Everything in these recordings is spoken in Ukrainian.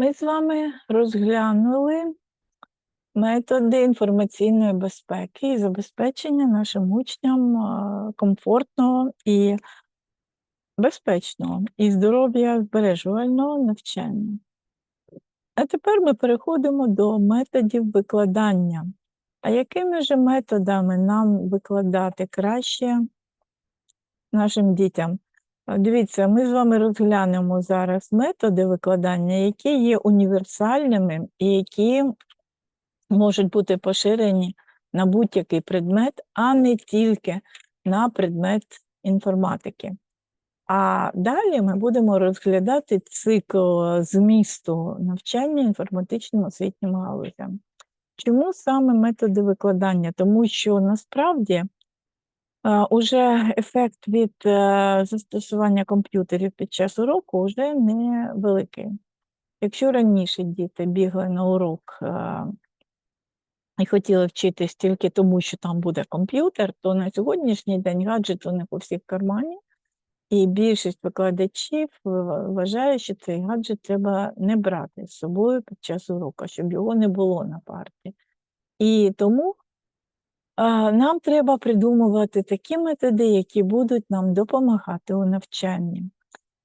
Ми з вами розглянули методи інформаційної безпеки і забезпечення нашим учням комфортного і безпечного і здоров'я збережувального навчання. А тепер ми переходимо до методів викладання. А якими же методами нам викладати краще нашим дітям? Дивіться, ми з вами розглянемо зараз методи викладання, які є універсальними і які можуть бути поширені на будь-який предмет, а не тільки на предмет інформатики. А далі ми будемо розглядати цикл змісту навчання інформатичним освітнім галузям. Чому саме методи викладання? Тому що насправді уже ефект від е, застосування комп'ютерів під час уроку вже не. Якщо раніше діти бігли на урок е, і хотіли вчитись тільки тому, що там буде комп'ютер, то на сьогоднішній день гаджет у них у всіх кармані, і більшість викладачів вважає, що цей гаджет треба не брати з собою під час уроку, щоб його не було на парті. І тому нам треба придумувати такі методи, які будуть нам допомагати у навчанні.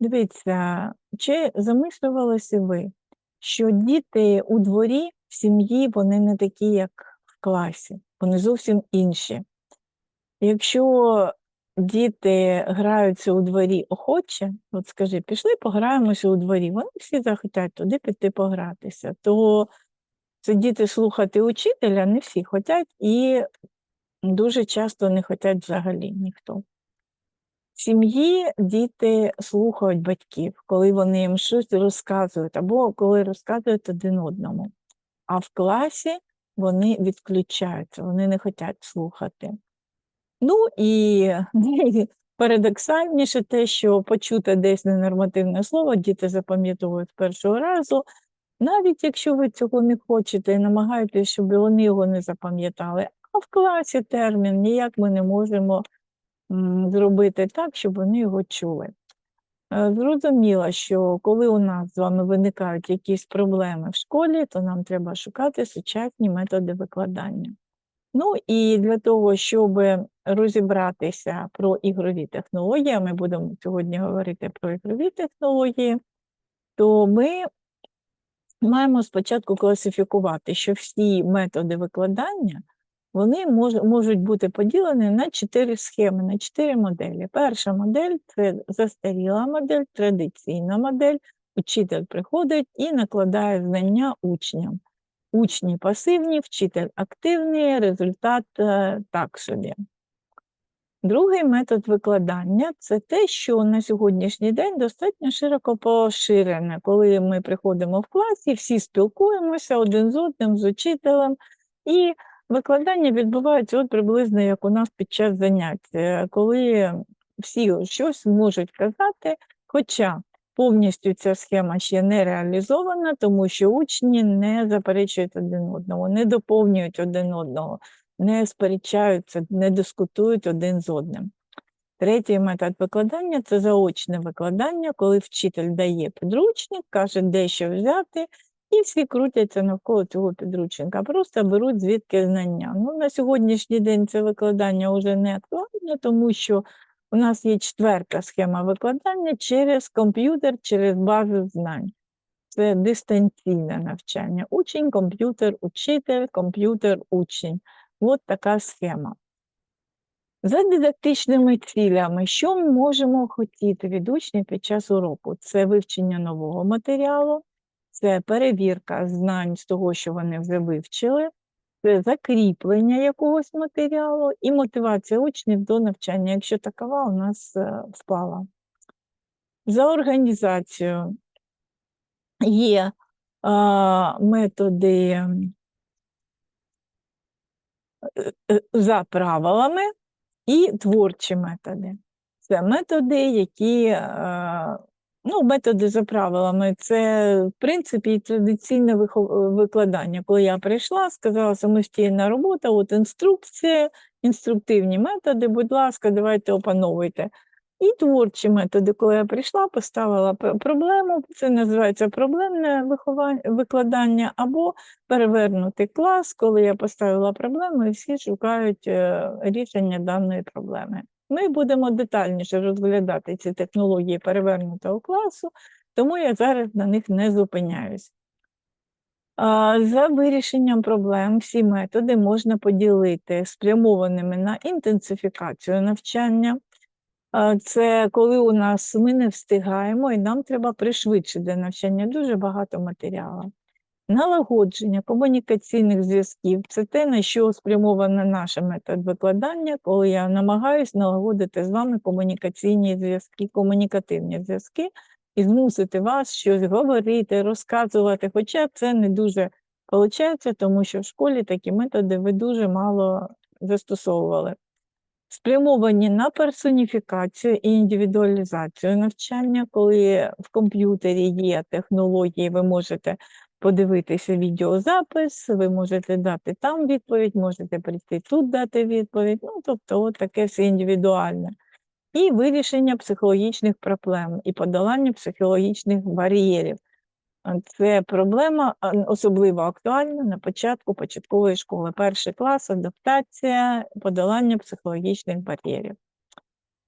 Дивіться, чи замислювалися ви, що діти у дворі в сім'ї вони не такі, як в класі, вони зовсім інші. Якщо діти граються у дворі охоче, от скажи, пішли пограємося у дворі, вони всі захотять туди піти погратися, то сидіти слухати учителя не всі хочуть і дуже часто не хочуть взагалі ніхто. В сім'ї діти слухають батьків, коли вони їм щось розказують, або коли розказують один одному. А в класі вони відключаються, вони не хочуть слухати. Ну і парадоксальніше те, що почути десь ненормативне слово, діти запам'ятовують першого разу, навіть якщо ви цього не хочете і намагаєтесь, щоб вони його не запам'ятали. А в класі термін ніяк ми не можемо зробити так, щоб вони його чули. Е, Зрозуміло, що коли у нас з вами виникають якісь проблеми в школі, то нам треба шукати сучасні методи викладання. Ну і для того, щоб розібратися про ігрові технології, ми будемо сьогодні говорити про ігрові технології, то ми маємо спочатку класифікувати, що всі методи викладання вони мож, можуть бути поділені на чотири схеми, на чотири моделі. Перша модель це застаріла модель, традиційна модель. Учитель приходить і накладає знання учням. Учні пасивні, вчитель активний, результат е, так собі. Другий метод викладання це те, що на сьогоднішній день достатньо широко поширене, коли ми приходимо в клас і всі спілкуємося один з одним, з учителем, і викладання відбувається от приблизно як у нас під час занять, коли всі щось можуть казати, хоча повністю ця схема ще не реалізована, тому що учні не заперечують один одного, не доповнюють один одного, не сперечаються, не дискутують один з одним. Третій метод викладання це заочне викладання, коли вчитель дає підручник, каже, де що взяти, і всі крутяться навколо цього підручника, просто беруть звідки знання. Ну, на сьогоднішній день це викладання вже не актуальне, тому що у нас є четверта схема викладання через комп'ютер, через базу знань. Це дистанційне навчання. Учень, комп'ютер, учитель, комп'ютер, учень. От така схема. За дидактичними цілями, що ми можемо хотіти від учнів під час уроку? Це вивчення нового матеріалу, це перевірка знань з того, що вони вже вивчили, це закріплення якогось матеріалу і мотивація учнів до навчання, якщо такова у нас е, впала. За організацією є а, методи е, е, за правилами і творчі методи. Це методи, які, е, ну, методи за правилами, це, в принципі, традиційне викладання. Коли я прийшла, сказала самостійна робота, от інструкція, інструктивні методи, будь ласка, давайте опановуйте. І творчі методи, коли я прийшла, поставила проблему, це називається проблемне виховання, викладання, або перевернутий клас, коли я поставила проблему, і всі шукають е, рішення даної проблеми. Ми будемо детальніше розглядати ці технології перевернутого класу, тому я зараз на них не зупиняюсь. За вирішенням проблем всі методи можна поділити спрямованими на інтенсифікацію навчання. Це коли у нас ми не встигаємо і нам треба пришвидшити навчання дуже багато матеріалу. Налагодження комунікаційних зв'язків це те, на що спрямована наша метод викладання, коли я намагаюся налагодити з вами комунікаційні зв'язки, комунікативні зв'язки і змусити вас щось говорити, розказувати. Хоча це не дуже виходить, тому що в школі такі методи ви дуже мало застосовували. Спрямовані на персоніфікацію і індивідуалізацію навчання, коли в комп'ютері є технології, ви можете подивитися відеозапис, ви можете дати там відповідь, можете прийти тут дати відповідь. Ну, тобто, от таке все індивідуальне. І вирішення психологічних проблем і подолання психологічних бар'єрів. Це проблема особливо актуальна на початку початкової школи. Перший клас, адаптація, подолання психологічних бар'єрів.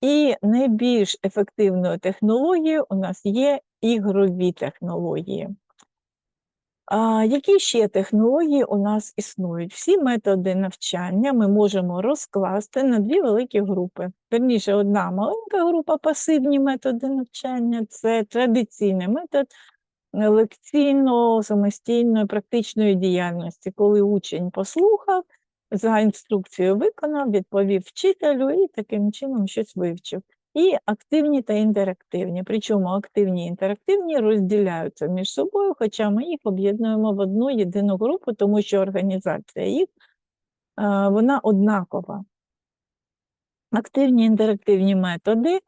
І найбільш ефективною технологією у нас є ігрові технології. А які ще технології у нас існують? Всі методи навчання ми можемо розкласти на дві великі групи. Верніше, одна маленька група пасивні методи навчання це традиційний метод лекційно, самостійної, практичної діяльності, коли учень послухав, за інструкцією виконав, відповів вчителю і таким чином щось вивчив. І активні та інтерактивні. Причому активні і інтерактивні розділяються між собою, хоча ми їх об'єднуємо в одну єдину групу, тому що організація їх вона однакова. Активні інтерактивні методи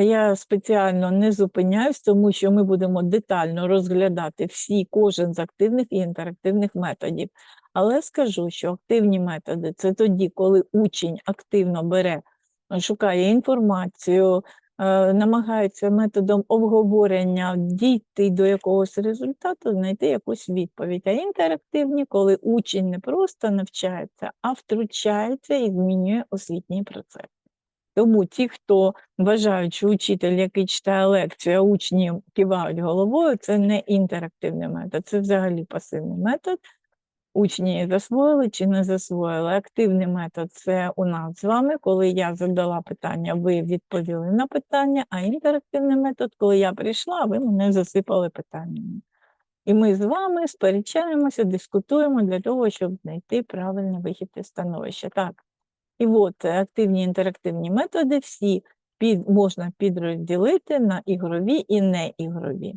я спеціально не зупиняюсь, тому що ми будемо детально розглядати всі, кожен з активних і інтерактивних методів. Але скажу, що активні методи це тоді, коли учень активно бере шукає інформацію, е, намагається методом обговорення дійти до якогось результату, знайти якусь відповідь. А інтерактивні, коли учень не просто навчається, а втручається і змінює освітній процес. Тому ті, хто вважають, що учитель, який читає лекцію, а учні кивають головою, це не інтерактивний метод, це взагалі пасивний метод учні засвоїли чи не засвоїли. Активний метод це у нас з вами, коли я задала питання, ви відповіли на питання, а інтерактивний метод, коли я прийшла, ви мене засипали питаннями. І ми з вами сперечаємося, дискутуємо для того, щоб знайти правильний вихід із становища. Так. І от активні інтерактивні методи всі під, можна підрозділити на ігрові і неігрові.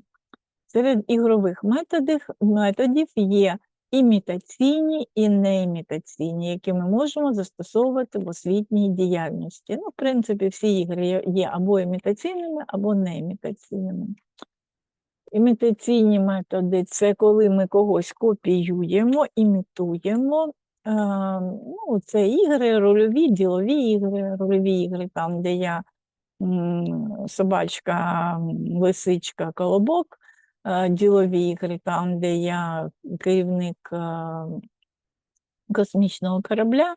Серед ігрових методів, методів є імітаційні і неімітаційні, які ми можемо застосовувати в освітній діяльності. Ну, в принципі, всі ігри є- або імітаційними, або неімітаційними. Імітаційні методи це коли ми когось копіюємо, імітуємо. Е, ну, це ігри, рольові, ділові ігри, рольові ігри, там, де я собачка, лисичка, колобок, ділові ігри, там, де я керівник е, космічного корабля.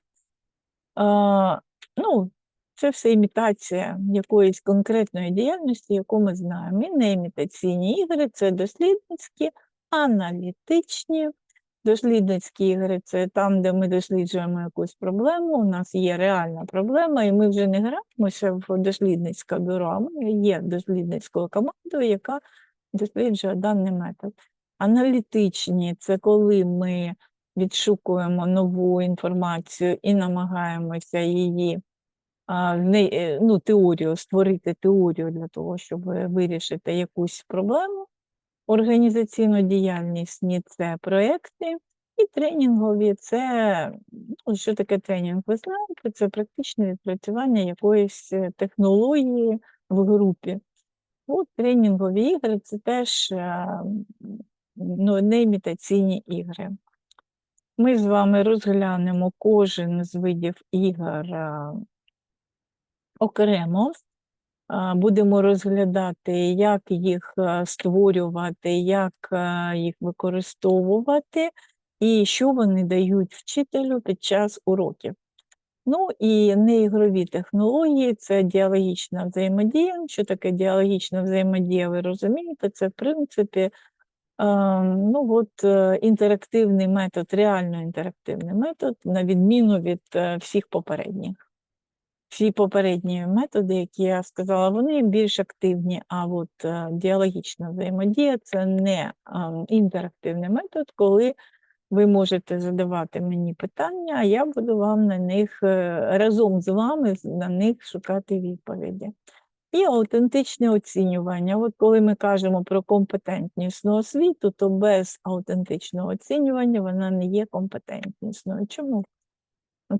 Е, Ну, це все імітація якоїсь конкретної діяльності, яку ми знаємо. І не імітаційні ігри це дослідницькі, аналітичні. Дослідницькі ігри це там, де ми досліджуємо якусь проблему. У нас є реальна проблема, і ми вже не граємося в дослідницьке бюро, а ми є дослідницькою командою, яка досліджує даний метод. Аналітичні це коли ми відшукуємо нову інформацію і намагаємося її е, ну, теорію, створити теорію для того, щоб вирішити якусь проблему. Організаційну діяльність це проекти, і тренінгові це, ну, що таке тренінг, ви знаєте, це практичне відпрацювання якоїсь е, технології в групі. От тренінгові ігри це теж е, ну, не імітаційні ігри. Ми з вами розглянемо кожен з видів ігор е, окремо. будемо розглядати, як їх е, створювати, як е, їх використовувати і що вони дають вчителю під час уроків. Ну і неігрові технології це діалогічна взаємодія. Що таке діалогічна взаємодія, ви розумієте? Це, в принципі, е, ну, от, е, інтерактивний метод, реально інтерактивний метод, на відміну від е, всіх попередніх. Всі попередні методи, які я сказала, вони більш активні, а от е, діалогічна взаємодія це не е, інтерактивний метод, коли ви можете задавати мені питання, а я буду вам на них е, разом з вами на них шукати відповіді. І аутентичне оцінювання. От коли ми кажемо про компетентнісну освіту, то без аутентичного оцінювання вона не є компетентнісною. Чому?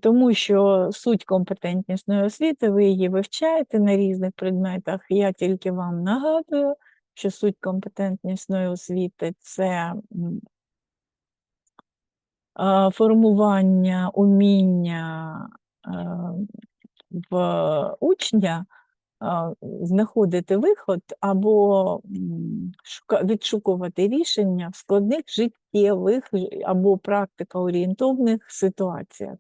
Тому що суть компетентнісної освіти, ви її вивчаєте на різних предметах. Я тільки вам нагадую, що суть компетентнісної освіти це формування уміння в учня знаходити виход або відшукувати рішення в складних життєвих або практикоорієнтовних ситуаціях.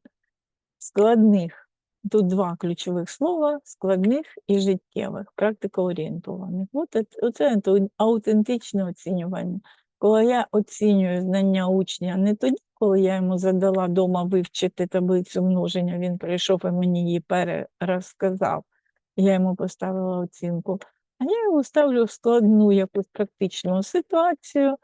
Складних. Тут два ключових слова: складних і життєвих, практикоорієнтованих. От ау- аутентичне оцінювання. Коли я оцінюю знання учня не тоді, коли я йому задала дома вивчити таблицю множення, він прийшов і мені її перерозказав, я йому поставила оцінку, а я йому ставлю в складну якусь практичну ситуацію,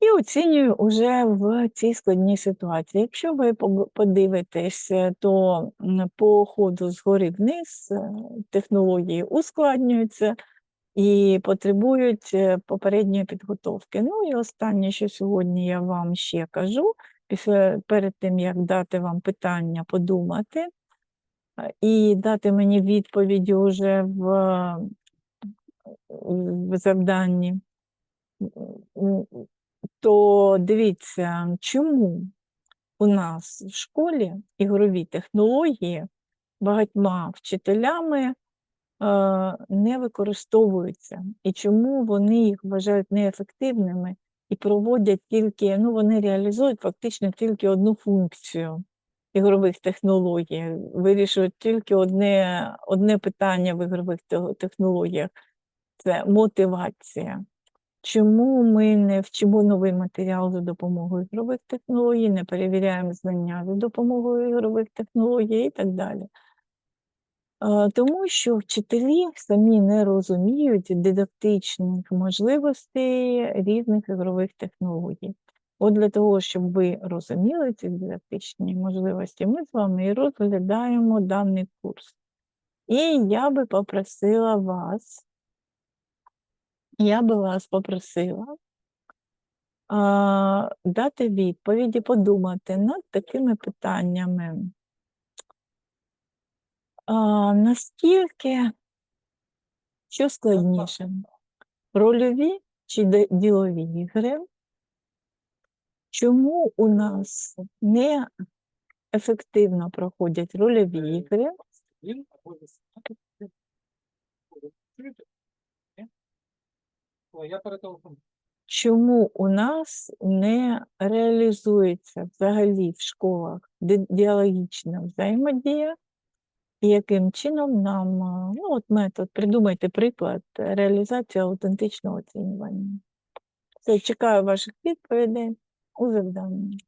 і оцінюю уже в цій складній ситуації. Якщо ви подивитесь, то по ходу згори вниз е, технології ускладнюються і потребують е, попередньої підготовки. Ну і останнє, що сьогодні я вам ще кажу, після перед тим як дати вам питання подумати е, і дати мені відповіді уже в, в завданні. То дивіться, чому у нас в школі ігрові технології багатьма вчителями не використовуються, і чому вони їх вважають неефективними і проводять тільки, ну вони реалізують фактично тільки одну функцію ігрових технологій, вирішують тільки одне, одне питання в ігрових технологіях це мотивація. Чому ми не вчимо новий матеріал за допомогою ігрових технологій, не перевіряємо знання за допомогою ігрових технологій і так далі? Тому що вчителі самі не розуміють дидактичних можливостей різних ігрових технологій. От для того, щоб ви розуміли ці дидактичні можливості, ми з вами і розглядаємо даний курс. І я би попросила вас, я би вас попросила а, дати відповіді, подумати над такими питаннями. А, наскільки, що складніше, рольові чи ділові ігри? Чому у нас не ефективно проходять рольові ігри? Чому у нас не реалізується взагалі в школах діалогічна взаємодія? І яким чином нам, ну от метод, придумайте приклад е, реалізації аутентичного оцінювання. Все, чекаю ваших відповідей у завданні.